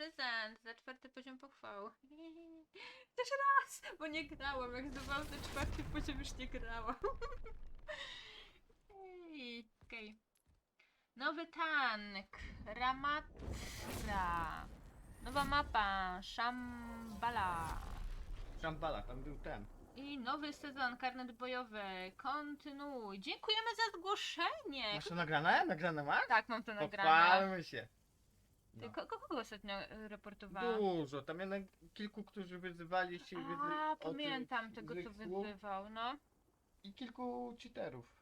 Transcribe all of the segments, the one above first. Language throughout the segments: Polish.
prezent za czwarty poziom pochwał. Też raz, bo nie grałam. Jak zdawałam ten czwarty poziom, już nie grałam. Ej, Okej. Nowy tank. Ramatra. Nowa mapa. Shambhala. Szambala, tam był ten. I nowy sezon, karnet bojowy. Kontynuuj. Dziękujemy za zgłoszenie. Masz to nagrane? Nagrane masz? Tak, mam to nagrane. Pochwalmy się. No. ko- kogo ostatnio e, reportowałam? Dużo, tam jednak kilku, którzy wyzywali się A, pamiętam tego, co wyzywał, no. I kilku cheaterów.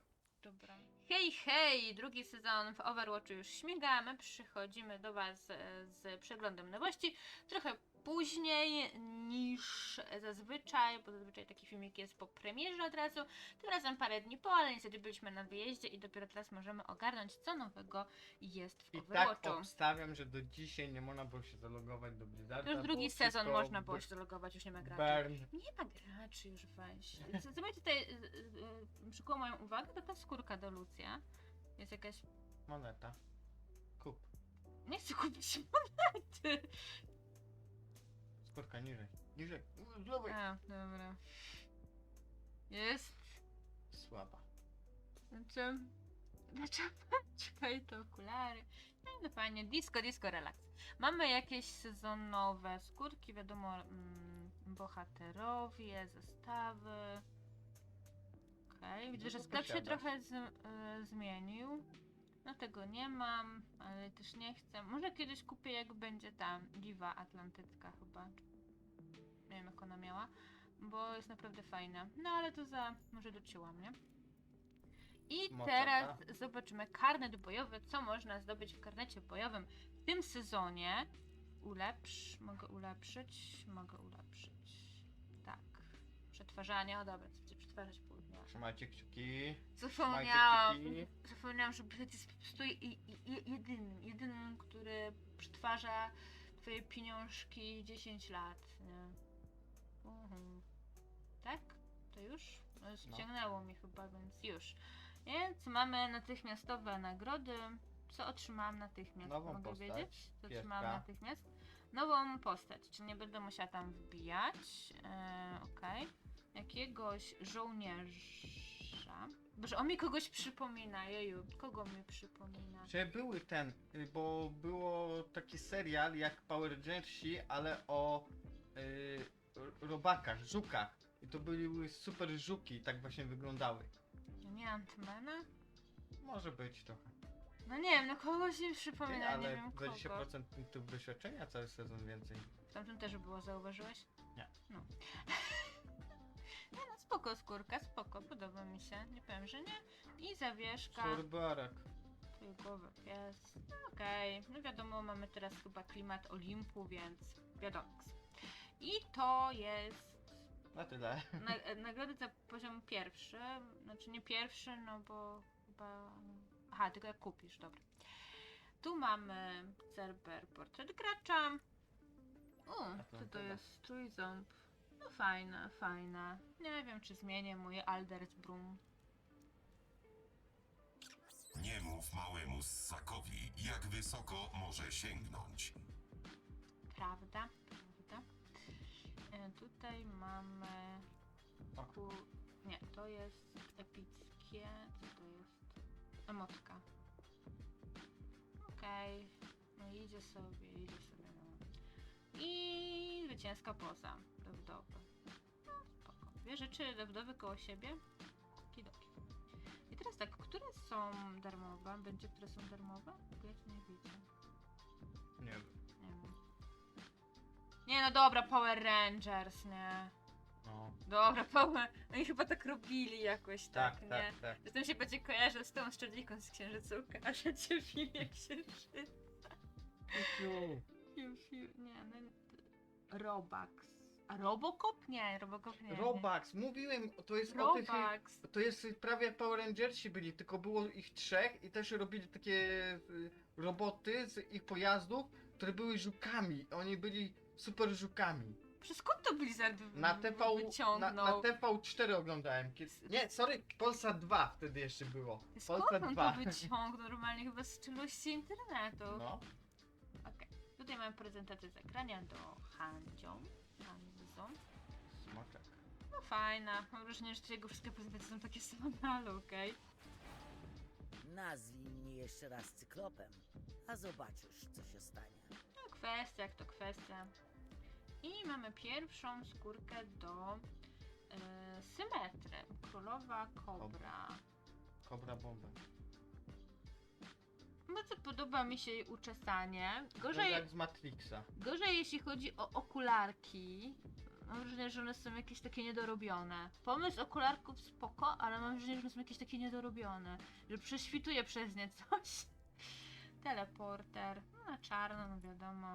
Dobra. Hej, hej! Drugi sezon w Overwatchu już śmigamy. Przychodzimy do Was e, z przeglądem nowości. Trochę później niż zazwyczaj, bo zazwyczaj taki filmik jest po premierze od razu. Tym razem parę dni po, ale niestety byliśmy na wyjeździe i dopiero teraz możemy ogarnąć, co nowego jest w I tak Overwatchu. obstawiam, że do dzisiaj nie można było się zalogować do Blizzarda. To już drugi bo sezon wszystko można było by- się zalogować, już nie ma graczy. Burn. Nie ma graczy już weź. Zobaczcie tutaj, y, y, y, przykuło moją uwagę, to ta skórka do Lucja. Jest jakaś... Moneta. Kup. Nie chcę kupić monety. Skórka niżej. Niżej. Lewej. A, dobra. Jest. Słaba. Znaczy... Dlaczego? Czekaj, to okulary. No, no fajnie, disco, disco, relaks. Mamy jakieś sezonowe skórki, wiadomo, mm, bohaterowie, zestawy. Okej, widzę, że sklep się posiadasz. trochę z, y, zmienił. No tego nie mam, ale też nie chcę. Może kiedyś kupię, jak będzie ta Diwa Atlantycka chyba. Nie wiem, jak ona miała, bo jest naprawdę fajna. No ale to za... może doczyłam, nie? I teraz zobaczymy karnet bojowy, co można zdobyć w karnecie bojowym w tym sezonie. Ulepsz, mogę ulepszyć, mogę ulepszyć. Tak. Przetwarzanie, o dobra, chcę przetwarzać południa. Trzymajcie kciuki. Zapomniałam, Trzymajcie kciuki. zapomniałam, że Brzyd jest po prostu i- i- i- jedynym, jedynym, który przetwarza twoje pieniążki 10 lat, nie? Mhm. Tak? To już? No, No. ściągnęło mi chyba, więc już. Więc mamy natychmiastowe nagrody. Co otrzymałam natychmiast? Nową Mogę postać, wiedzieć? Co otrzymałam pieska. natychmiast? Nową postać, czyli nie będę musiała tam wbijać. E, Okej. Jakiegoś żołnierza. Boże, on mi kogoś przypomina, jeju. Kogo mi przypomina? Że były ten, y, bo było taki serial jak Power Rangersi, ale o y, robakach, żukach. I to były super żuki, tak właśnie wyglądały. Nie Antmana? Może być trochę. No nie wiem, no kogoś mi Ty, przypomina, nie ale wiem kogo. 20% punktów doświadczenia cały sezon więcej. W tamtym też było, zauważyłeś? Nie. No. Nie no, spoko skórka, spoko, podoba mi się, nie powiem, że nie. I zawieszka, Turbarak. trójgłowy pies, no okej. No wiadomo, mamy teraz chyba klimat Olimpu, więc wiadomo. I to jest Na tyle. na, nagrody za poziom pierwszy, znaczy nie pierwszy, no bo chyba... Aha, tylko jak kupisz, dobra. Tu mamy Cerber Portret Gracza. O, co to Atlantyda. jest? Trójząb. No fajna, fajna. Nie wiem, czy zmienię mój Aldersbrum. Nie mów małemu ssakowi, jak wysoko może sięgnąć. Prawda? Prawda? E, tutaj mamy... O. Ku... Nie, to jest epickie. Co to jest? Emotka. Okej. No idzie sobie, idzie sobie. No. I zwycięska poza do wdowy. No, spoko. Dwie rzeczy do wdowy koło siebie. Kidoki. I teraz tak, które są darmowe? Będzie, które są darmowe? Bo ja tu nie widzę. Nie wiem. Nie wiem. Nie no dobra, Power Rangers, nie. No. Dobra, Power... Oni chyba tak robili jakoś, tak, Tak, nie? tak, tak. Zresztą się będzie kojarzy z tą szczeliką z Księżyca Łukasza, czy filmie Księżyca. Fiu. Fiu, fiu, nie, no... Robax. A Robocop? Nie, Robocop nie. Robax, mówiłem, to jest o tych... To jest prawie jak Power Rangersi byli, tylko było ich trzech i też robili takie y, roboty z ich pojazdów, które były żukami. Oni byli super żukami. Przez skąd to Blizzard wy- Na TV, na, wyciągnął? na TV4 oglądałem. Kiedy... Nie, sorry, Polsat 2 wtedy jeszcze było. Skąd Polsat on 2. to wyciągnął? Normalnie chyba z czeluści internetu. No. Okej. Tutaj mamy prezentację zagrania do Handzią. Handzą. Smoczek. No fajna. Mam wrażenie, że jego wszystkie prezentacje są takie same, ale okej. Nazwij mnie jeszcze raz cyklopem, a zobaczysz, co się stanie. No kwestia, jak to kwestia. I mamy pierwszą skórkę do e, symetry. Królowa Kobra. Kobra bomba. Bardzo podoba mi się jej uczesanie. To Gorzej, jak z Matrixa. gorzej jeśli chodzi o okularki. Mam wrażenie, że one są jakieś takie niedorobione. Pomysł okularków spoko, ale mam wrażenie, że one są jakieś takie niedorobione. Że prześwituje przez nie coś. Teleporter. No na czarno, no wiadomo.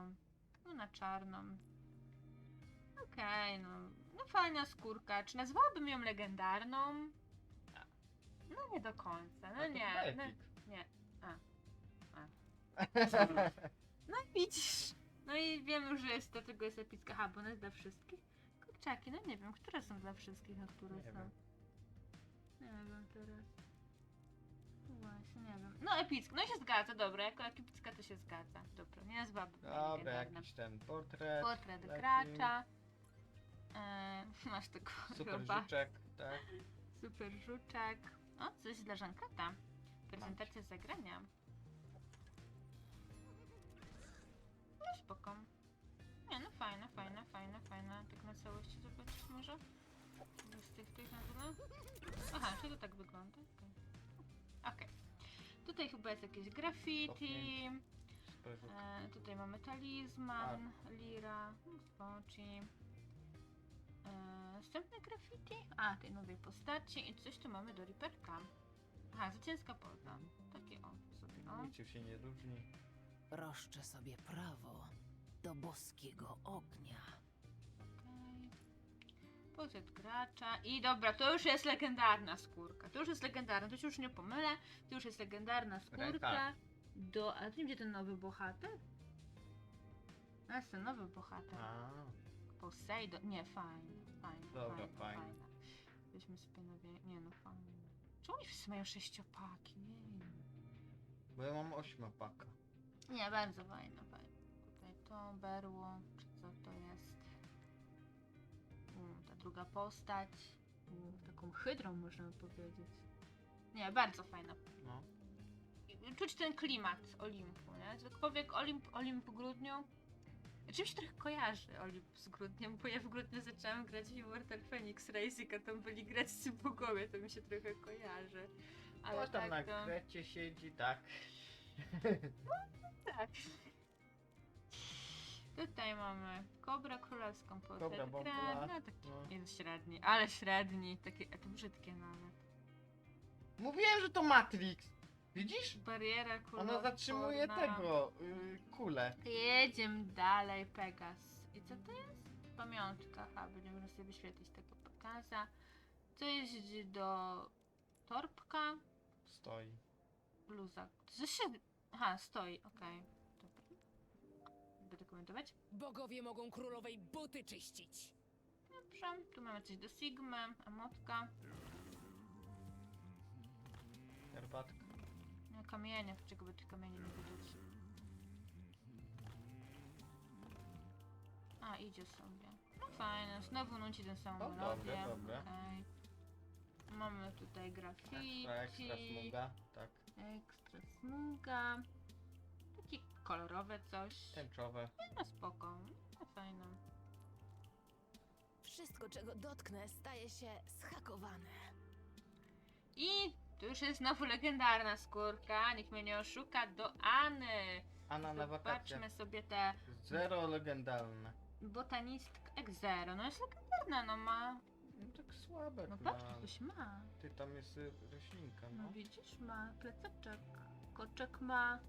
No na czarną. Okej, no. No fajna skórka. Czy nazwałabym ją legendarną? No nie do końca. No nie. No, nie. A. A. No widzisz. No i wiem, że jest, dlaczego jest epicka. Aha, bo ona jest dla wszystkich. Kurczaki, no nie wiem, które są dla wszystkich, a które Nie są. wiem. Nie wiem teraz. Właśnie, nie wiem. No epicka, no się zgadza, dobra, jako epicka to się zgadza. Dobra, nie jej Dobra, legendarna. jakiś ten portret. Portret taki gracza. E, masz tego Super roba. żuczek, tak. Super żuczek. O, coś dla Żankata. Prezentacja zagrania. No spoko. Fajna, fajna, fajna, fajna. Tak na całości zobaczyć może? Z tych, tych na dole? Aha, czy to tak wygląda? Okej. Okej. Tutaj chyba jest jakieś graffiti. E, tutaj mamy talizman, lira, spoci. E, następne graffiti. A, tej nowej postaci. I coś tu mamy do Riperka. Aha, zwycięska poza. Takie o, sobie o. Niczym się nie różni. Roszczę sobie prawo do boskiego ognia. Okej. Portret gracza. I dobra, to już jest legendarna skórka. To już jest legendarna, to się już nie pomylę. To już jest legendarna skórka. Reinhardt. Do. A tym gdzie ten nowy bohater? A jest ten nowy bohater. A, Poseidon. Nie, fajne, fajne. Dobra, fajne. fajne. fajne. Weźmy sobie nowie. Nie no, fajne. Czemu oni wszyscy mają sześciopaki? Nie. bo ja mam ośmiopaka. Nie, bardzo fajne, fajne. To berło, czy co to jest? Mm, ta druga postać. Mm, taką hydrą można powiedzieć. Nie, bardzo fajna. No. Czuć ten klimat Olimpu, nie? Cokolwiek Olimp, Olimp w grudniu. Czym się trochę kojarzy Olimp z grudniem, bo ja w grudniu zaczęłam grać w Immortal Phoenix Racing, a tam byli greccy bogowie, to mi się trochę kojarzy. Ale Ale tam tak na to... krecie siedzi, tak. Tak. Tutaj mamy Kobra Królewską portret Bomba, gra, no taki no. jest średni, ale średni, takie, a to brzydkie nawet. Mówiłem, że to Matrix! Widzisz? Bariera. Ona zatrzymuje tego, y, kulę. Jedziemy dalej, Pegas. I co to jest? Pamiątka, aha, będziemy sobie wyświetlić tego Pegasa. To jest do torbka, Stoi. bluza. Co się... Aha, stoi, okej. Komentować. Bogowie mogą królowej buty czyścić. Dobrze, tu mamy coś do Sigmy, emotka, Herbatka. no, kamienie, czego by tych kamieni nie widać. A, idzie sobie. No fajne, znowu nuci ten sam O, melodię. dobre, dobre. okej. Mamy tutaj graffiti. Ekstra, ekstra smuga, tak. Ekstra smuga. Kolorowe coś. Tęczowe. No spoko, no fajne. Wszystko, czego dotknę, staje się schakowane. I tu już jest znowu legendarna skórka, nikt mnie nie oszuka, do Any. Anna na wakacjach. Zobaczmy sobie te Zero legendalne. botanistka X0. No jest legendarna, no ma. No tak słabe. No ma. patrz, coś ma. Ty tam jest y, roślinka, No no. widzisz, ma plecaczek. Koczek ma.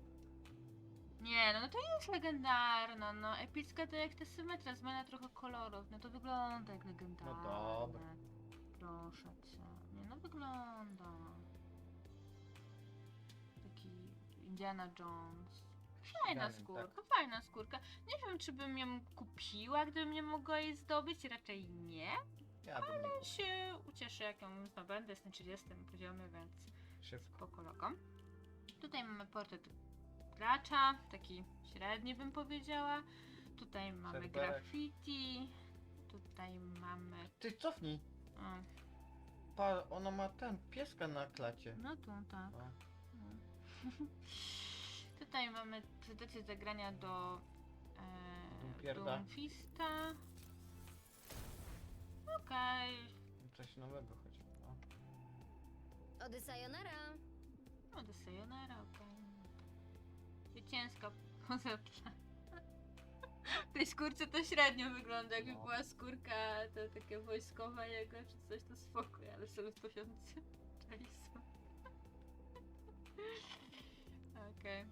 Nie, no, no to jest legendarna, no epicka to jak ta symetria, zmiana trochę kolorów, no to wygląda jak legendarna. dobra. Proszę cię, nie no wygląda. Taki Indiana Jones. Fajna skórka, fajna skórka. Nie wiem, czy bym ją kupiła, gdybym nie mogła jej zdobyć, raczej nie. Ja bym nie się ucieszę, jak ją zdobędę, jest na 30 poziomie, więc szybko. spoko. Tutaj mamy portret gracza, taki średni bym powiedziała. Tutaj mamy Serwerek. graffiti, tutaj mamy... Ty cofnij. O, Pa, ona ma ten pieska na klacie. no tu, tak. O. No. Tutaj mamy prezentację zagrania do e, Doomfierda. Doomfista. Okej, Coś nowego chodzi. O. Ody sayonara. no do Sayonara, okej. Pozepla. W tej skórce to średnio wygląda, jakby No. była skórka to takie wojskowa jego, czy coś to spokój, ale sobie posiądzy Jason. Okej.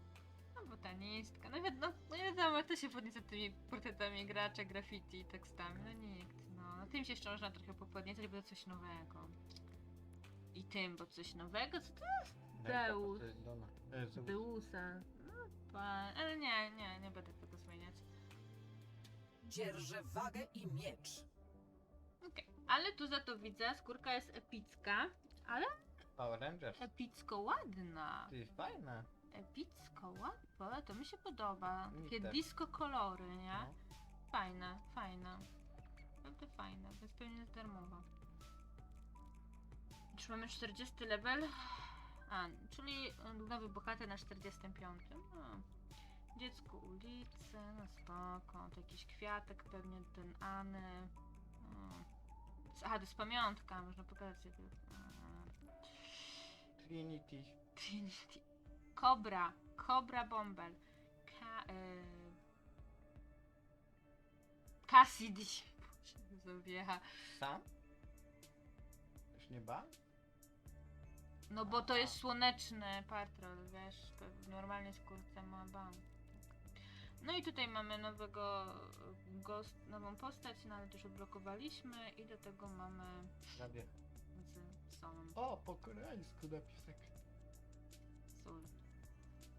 No botanistka, no wiadomo, no wiadomo, jak to się podnieca tymi portretami gracza, graffiti i tekstami, no nikt, no. no tym się jeszcze można trochę popodniecać, bo to coś nowego. I tym, bo coś nowego, co to Zeus. Zeusa. No, pa... ale nie, nie, nie będę tego zmieniać. Dzierżę wagę i miecz. Okej, ale tu za to widzę, skórka jest epicka, ale Power Rangers. epicko ładna. Ty, fajne. Epicko ładna, to mi się podoba. Mi Takie też. disco kolory, nie? No. Fajne, fajne. Naprawdę fajne, więc pewnie jest darmowa. Już mamy 40 level. A, czyli nowy bohater na 45. No. Dziecko ulicy, no spoko. To jakiś kwiatek, pewnie ten Any. No. Aha, to jest pamiątka, można pokazać. a. Trinity. Trinity. Cobra. Cobra Bombel. Ka y... Cassidy. Boże, Zawiecha. Sam? Już nie ba? No bo to jest słoneczny patrol, wiesz, to w normalnej skórce ma ban. No i tutaj mamy nowego ghost, nową postać, no ale też odblokowaliśmy i do tego mamy Zabieg. z Solą. O, po koreańsku napisek. Sol.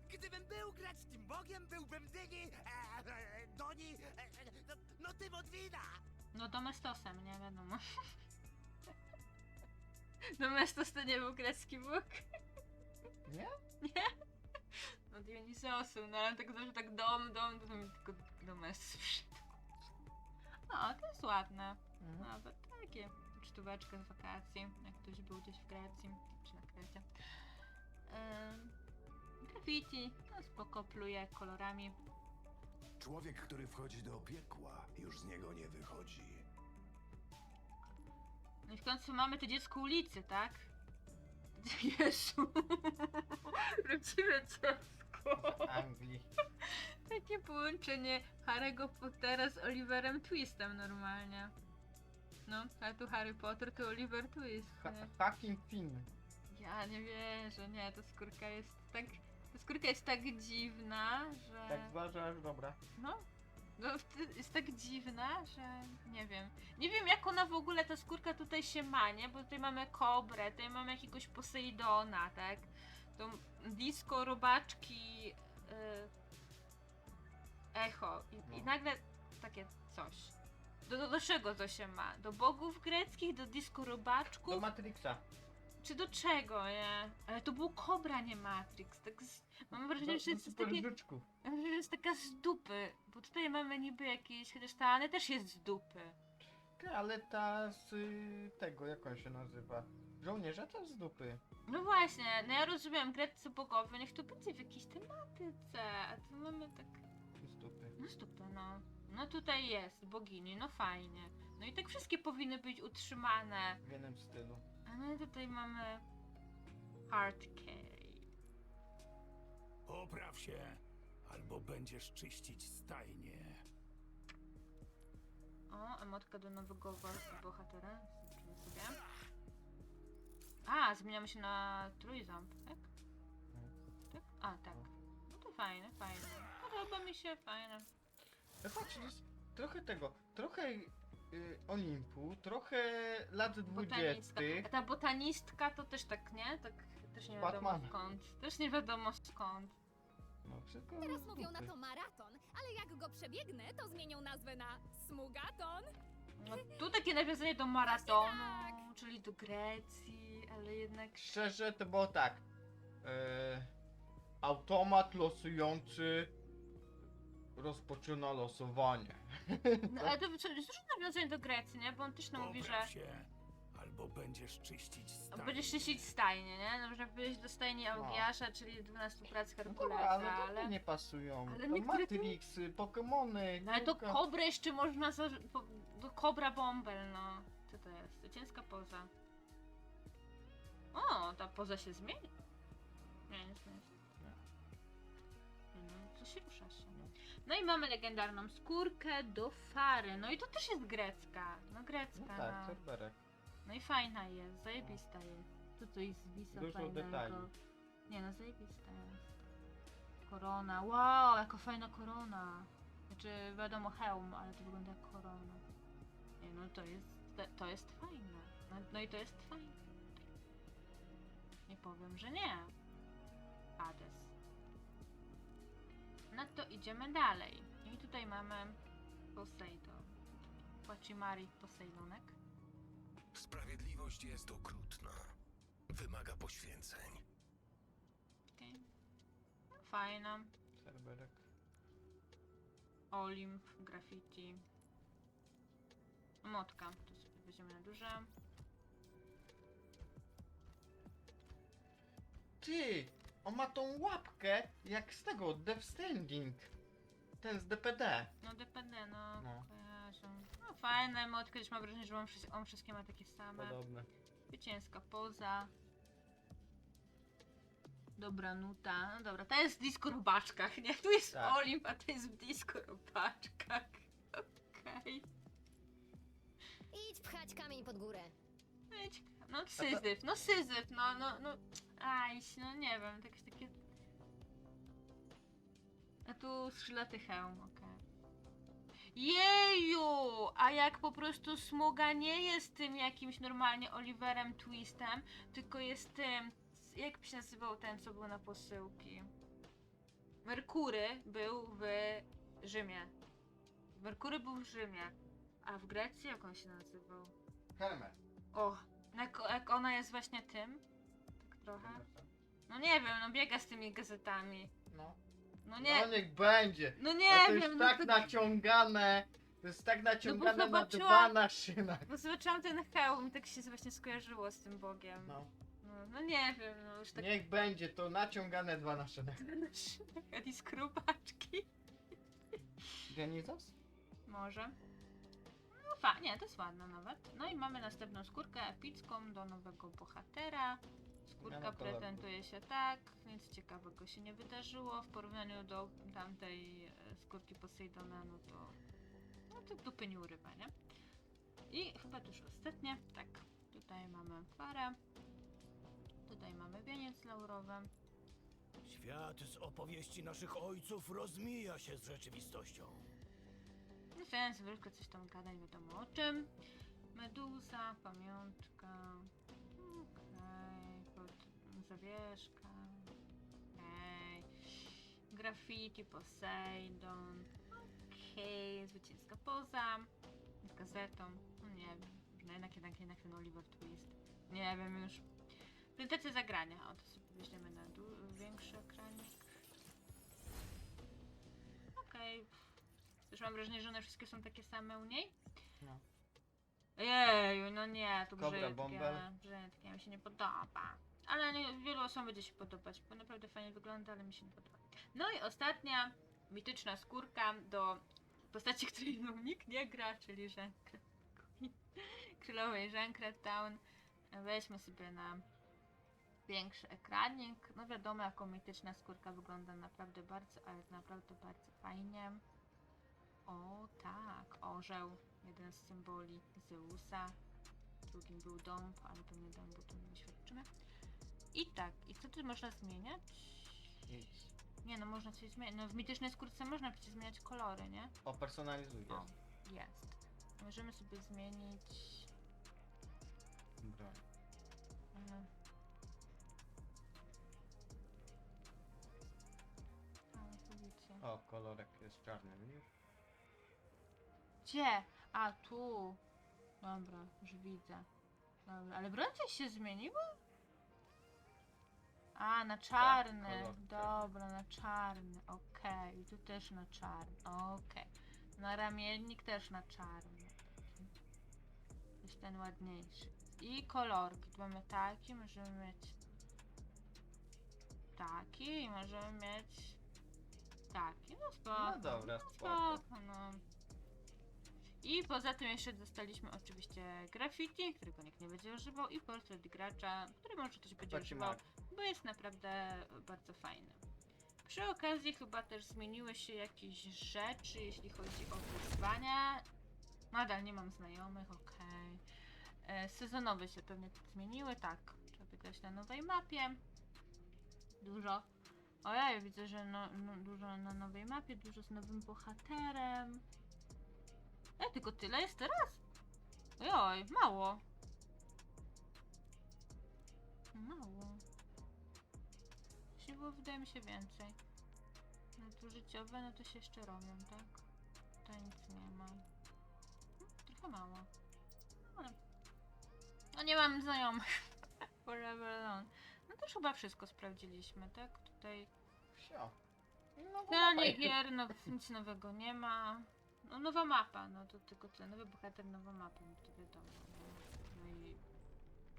Gdybym był greckim bogiem, byłbym Dyni, e, e, Doni, e, e, no, no tym od wina. No Domestosem, nie wiadomo. Domestos to nie był grecki bóg? Nie? Nie? No Dionizosem, no ale tak zawsze tak dom, dom, to mi tylko Domestos przyszedł. O, to jest ładne. Mhm. Nawet takie cztóweczkę z wakacji, jak ktoś był gdzieś w Grecji, czy na Krecie. Ym, graffiti, no spoko, pluje kolorami. Człowiek, który wchodzi do piekła, już z niego nie wychodzi. No i w końcu mamy to dziecko ulicy, tak? Jezu! Prawdziwe dziecko! Anglii. Takie połączenie Harry'ego Pottera z Oliverem Twistem normalnie. No, a tu Harry Potter to Oliver Twist, Ha nie? fucking Finn. Ja nie wierzę, nie, ta skórka jest tak... Ta skórka jest tak dziwna, że... Tak zważasz, dobra. No, no jest tak dziwna, że nie wiem. Nie wiem jak ona w ogóle, ta skórka tutaj się ma, nie? Bo tutaj mamy kobrę, tutaj mamy jakiegoś Poseidona, tak? To disco, robaczki, yy, echo i, i No. nagle takie coś. Do, do, do czego to się ma? Do bogów greckich, do disco robaczków? Do Matrixa. Czy do czego, nie? Ale to był Kobra, nie Matrix. Tak z... Mam wrażenie, Do, że do jest takie... Ja myślę, że jest taka z dupy, bo tutaj mamy niby jakieś, chociaż ta Anne też jest z dupy. Ty, Ale ta z y, tego, jak on się nazywa? Żołnierza to z dupy. No właśnie, no ja rozumiem, greccy bogowie, niech to będzie w jakiejś tematyce, a tu mamy tak, Z dupy. no z dupy, no. No tutaj jest, bogini, no fajnie. No i tak wszystkie powinny być utrzymane. W jednym stylu. A my tutaj mamy hard carry. Popraw się, albo będziesz czyścić stajnie. O, emotka do nowego bo- bohatera, zobaczymy sobie. A, zmieniamy się na trójząb, tak? Tak? A, tak. No to fajne, fajne. Podoba mi się, fajne. No patrz, to jest trochę tego, trochę y, Olimpu, trochę lat Botanistka. dwudziestych. A ta botanistka to też tak, nie? Tak też nie wiadomo Batman. skąd. Też nie wiadomo skąd. No wszystko Teraz mówią na to maraton, ale jak go przebiegnę, to zmienią nazwę na Smugaton. No, tu takie nawiązanie do maratonu, tak. czyli do Grecji, ale jednak... Szczerze to było tak. E, automat losujący rozpoczyna losowanie. No, ale to dużo nawiązań do Grecji, nie? Bo on też nam mówi, że Popraw się, albo będziesz czyścić stajnie. będziesz czyścić stajnie, nie? No, można powiedzieć do stajni Augiasza, czyli 12 prac No dobra, Herkulesa, ale to ale... nie pasują. ale to niektóre to- Matrixy, Pokemony. No ale to kobrę jeszcze można za... po- do Kobra Bombel, no. Co to jest? Zwycięska poza. O, ta poza się zmieni. Nie, nie zmieni się. Nie, No, to się rusza się. No i mamy legendarną skórkę do Fary. No i to też jest grecka. No No grecka, tak, no. No i fajna jest, zajebista jest. Tu coś zwisa Dużo fajnego. detali. Nie no, zajebista jest. Korona, wow, jaka fajna korona. Znaczy, wiadomo, hełm, ale to wygląda jak korona. Nie no, to jest, to, to jest fajne. No, no i to jest fajne. Nie powiem, że nie. Hades. No to idziemy dalej. I tutaj mamy Poseidon. Płacimari Poseidonek. Sprawiedliwość jest okrutna. Wymaga poświęceń. Okej. No, Fajna. Cerberek. Olimp, graffiti. Motka. To sobie weźmiemy na duże. Ty! On ma tą łapkę jak z tego, Death Stranding. Ten z DPD. No DPD, no. No. No fajne motki, też mam wrażenie, że on, wszys- on wszystkie ma takie same. Podobne. Zwycięska poza. Dobra nuta. No dobra, to jest w disco robaczkach, nie? Tu jest Tak. Olimp, a to jest w disco robaczkach. Okej. Idź pchać kamień pod górę. No i ciekawe. No syzyf, no syzyf, no, no, no. Ajś, no nie wiem, jakieś takie... A tu skrzydlaty hełm, okej. Jeju! A jak po prostu Smuga nie jest tym jakimś normalnie Oliverem Twistem, tylko jest tym... Jak by się nazywał ten, co był na posyłki? Merkury był w Rzymie. Merkury był w Rzymie. A w Grecji jak on się nazywał? Hermes. O, jak, jak ona jest właśnie tym? Trochę? No nie wiem, no biega z tymi gazetami. No. No nie, No niech będzie. no Ale nie to jest wiem, no tak to... naciągane. To jest tak naciągane na zobaczyłam- szynach. Bo zobaczyłam ten hełm i tak się właśnie skojarzyło z tym Bogiem. No, No. no, nie wiem, no już tak... Niech będzie to naciągane dwa na szynach. Jakieś skrubaczki. Dionysos? Może. No fa, nie, to jest ładne nawet. No i mamy następną skórkę epicką do nowego bohatera. Skórka prezentuje się tak, nic ciekawego się nie wydarzyło w porównaniu do tamtej e, skórki Poseidona, no to no to dupy nie urywa, nie? I chyba już ostatnie, tak, tutaj mamy parę, tutaj mamy wieniec laurowy, Świat z opowieści naszych ojców rozmija się z rzeczywistością. No więc zwykle coś tam gada, nie wiadomo o czym. Meduza, pamiątka. Zawieszka. Okej. Graffiti, Poseidon. Okej, zwycięska poza. Z gazetą. No nie wiem. Może jednak, jednak, jednak ten Oliver Twist. Nie wiem już. Prezentacja zagrania. O, to sobie weźmiemy na większy ekranik. Okej. Też mam wrażenie, że one wszystkie są takie same u niej. No. Jeju, no nie, to Cobra brzydkie, brzydkie, mi się nie podoba. Ale nie, wielu osobom będzie się podobać, bo naprawdę fajnie wygląda, ale mi się nie podoba. No i ostatnia mityczna skórka do postaci, której no, nikt nie gra, czyli Żankret. Królowej Żankret Town. Weźmy sobie na większy ekranik. No wiadomo, jako mityczna skórka wygląda naprawdę bardzo, ale naprawdę bardzo fajnie. O tak, orzeł, jeden z symboli Zeusa, drugim był dąb, ale pewnie dąbu tu nie doświadczymy. I tak, i co tu można zmieniać? Nic. Nie no, można coś zmieniać. No w mitycznej skórce można przecież zmieniać kolory, nie? O, personalizuj O, jest. jest. Możemy sobie zmienić... Broń. A, powiedzcie. O, kolorek jest czarny, widzisz? Gdzie? A, tu. Dobra, już widzę. Dobra, ale broń coś się zmieniła? A, na czarny. kolor, tak. Dobra, na czarny. Okej, tu też na czarny. Okej. Na ramiennik też na czarny. Jest ten ładniejszy. I kolorki. Tu mamy taki, możemy mieć taki i możemy mieć taki. No spoko. No dobra, spoko. Spoko, no. I poza tym jeszcze dostaliśmy oczywiście graffiti, którego nikt nie będzie używał i portret gracza, który może ktoś będzie Taki używał, Mark. Bo jest naprawdę bardzo fajny. Przy okazji chyba też zmieniły się jakieś rzeczy, jeśli chodzi o wyzwania. Nadal nie mam znajomych, okej. E, Sezonowe się pewnie zmieniły, tak. Trzeba wygrać na nowej mapie. Dużo. Ojej, widzę, że no, no, dużo na nowej mapie, dużo z nowym bohaterem. E, tylko tyle jest teraz? Ojoj, mało. Mało. Właśnie było, wydaje mi się, więcej. No tu życiowe, no to się jeszcze robią, tak? Tutaj nic nie ma. No, trochę mało. Ale... No nie mam znajomych. Forever alone. No to już chyba wszystko sprawdziliśmy, tak? Tutaj Wsio. No, Finalnie fajnie. gier, no, nic nowego nie ma. No nowa mapa, no to tylko tyle. Nowy bohater, nowa mapa, no to wiadomo. No, no i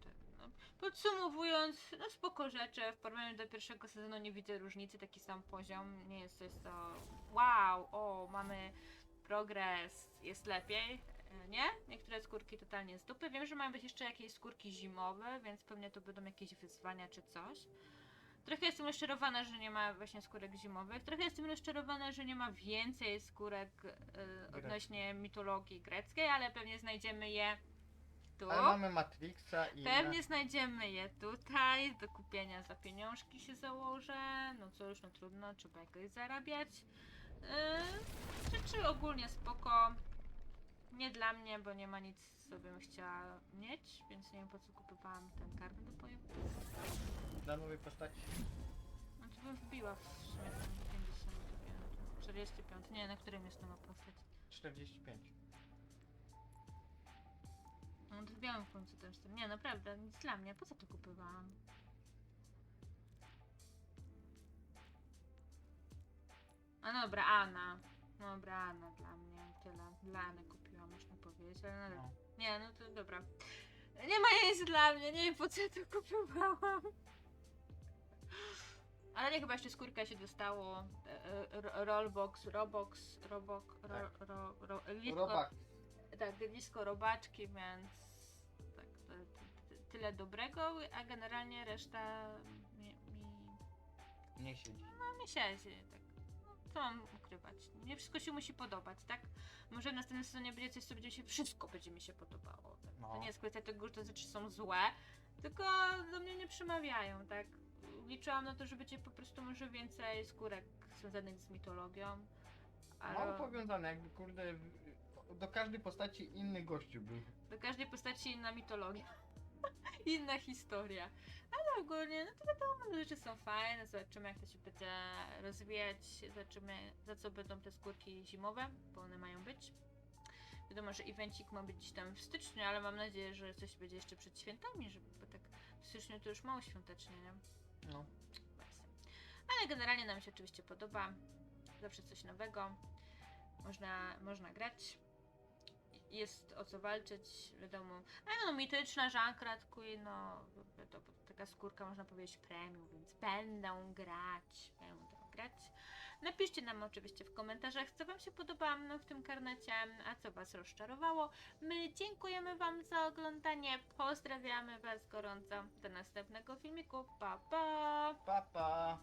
te, no, podsumowując, no spoko rzeczy. W porównaniu do pierwszego sezonu nie widzę różnicy, taki sam poziom. Nie jest to, jest to wow, o, mamy progres, jest lepiej. e, Nie? Niektóre skórki totalnie z dupy. Wiem, że mają być jeszcze jakieś skórki zimowe, więc pewnie to będą jakieś wyzwania czy coś. Trochę jestem rozczarowana, że nie ma właśnie skórek zimowych. Trochę jestem rozczarowana, że nie ma więcej skórek e, odnośnie mitologii greckiej, ale pewnie znajdziemy je tu. Ale mamy Matrixa i... Pewnie znajdziemy je tutaj. Do kupienia za pieniążki się założę. No cóż, no trudno, trzeba jakoś zarabiać. Yy, rzeczy ogólnie spoko. Nie dla mnie, bo nie ma nic, co bym chciała mieć, więc nie wiem po co kupowałam ten karnet do boju. Dla nowej postaci. No to bym wbiła w sumie tam 55. 45. Nie, na którym jest nowa postać? 45. No to wbiłam w końcu ten 4. Nie, naprawdę, nic dla mnie. Po co to kupowałam? A dobra, Anna. Dobra, Anna dla mnie. Tyle. Dla Anny kupiłam, można powiedzieć, ale nadal. No. Nie, no to dobra. Nie ma nic dla mnie, nie wiem po co to kupowałam. Ale nie, chyba jeszcze skórka się dostało. e, e, ro- Rollbox, Robox, Robok, ro, Tak. ro, ro, Robak. Tak, blisko robaczki, więc tak, to, ty- tyle dobrego, a generalnie reszta mi, mi, Nie siedzi. no, mi siedzi, tak. No, co mam ukrywać? Nie wszystko się musi podobać, tak? Może w następnym sezonie będzie coś, co będzie się, wszystko będzie mi się podobało. Tak? To No. nie jest kwestia tego, że te rzeczy są złe, tylko do mnie nie przemawiają, tak? Liczyłam na to, że będzie po prostu może więcej skórek związanych z mitologią. Mało powiązane, jakby kurde... Do każdej postaci inny gościu był. Do każdej postaci inna mitologia. inna historia. Ale ogólnie, no to wiadomo, te rzeczy są fajne. Zobaczymy, jak to się będzie rozwijać. Zobaczymy, za co będą te skórki zimowe, bo one mają być. Wiadomo, że evencik ma być tam w styczniu, ale mam nadzieję, że coś będzie jeszcze przed świętami, żeby bo tak w styczniu to już mało świątecznie, nie? No. Właśnie. Ale generalnie nam się oczywiście podoba. Zawsze coś nowego. Można, można grać. Jest o co walczyć, wiadomo. A no, mityczna Jean-Claude Queen, no, to taka skórka, można powiedzieć, premium, więc będą grać, będą grać. Napiszcie nam oczywiście w komentarzach, co Wam się podobało no, w tym karnecie, a co Was rozczarowało. My dziękujemy Wam za oglądanie, pozdrawiamy Was gorąco. Do następnego filmiku, pa pa! Pa, pa.